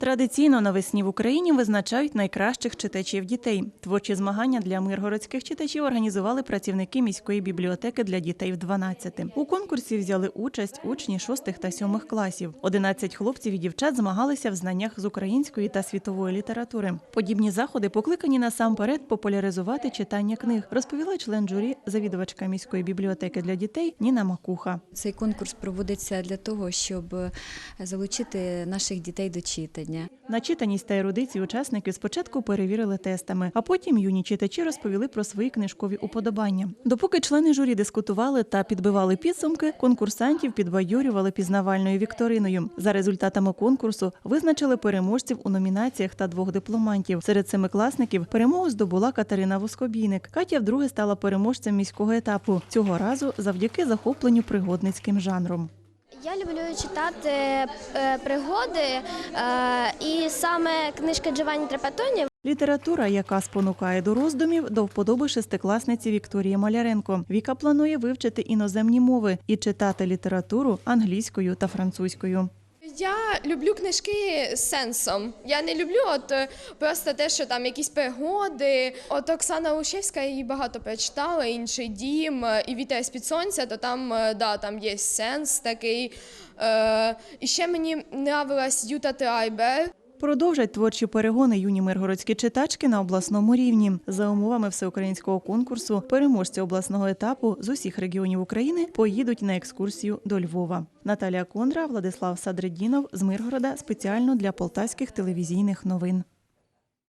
Традиційно навесні в Україні визначають найкращих читачів дітей. Творчі змагання для миргородських читачів організували працівники міської бібліотеки для дітей в 12. У конкурсі взяли участь учні 6 та 7 класів. 11 хлопців і дівчат змагалися в знаннях з української та світової літератури. Подібні заходи покликані насамперед популяризувати читання книг, розповіла член журі, завідувачка міської бібліотеки для дітей Ніна Макуха. Цей конкурс проводиться для того, щоб залучити наших дітей до читання. Начитаність та ерудицію учасників спочатку перевірили тестами, а потім юні читачі розповіли про свої книжкові уподобання. Допоки члени журі дискутували та підбивали підсумки, конкурсантів підбадьорювали пізнавальною вікториною. За результатами конкурсу визначили переможців у номінаціях та двох дипломантів. Серед семикласників перемогу здобула Катерина Воскобійник. Катя вдруге стала переможцем міського етапу. Цього разу завдяки захопленню пригодницьким жанром. Я люблю читати е, пригоди, е, і саме книжка Джованні Трепатоні Література, яка спонукає до роздумів, до вподоби шестикласниці Вікторії Маляренко. Віка планує вивчити іноземні мови і читати літературу англійською та французькою. Я люблю книжки з сенсом. Я не люблю от е, просто те, що там якісь пригоди. От Оксана Лущевська її багато прочитала, інший дім е, і «Вітер з під сонця, то там е, да, там є сенс такий. Е, і ще мені нравилась Юта Трайбер. Продовжать творчі перегони юні миргородські читачки на обласному рівні. За умовами всеукраїнського конкурсу, переможці обласного етапу з усіх регіонів України поїдуть на екскурсію до Львова. Наталія Кондра, Владислав Садридінов з Миргорода спеціально для полтавських телевізійних новин.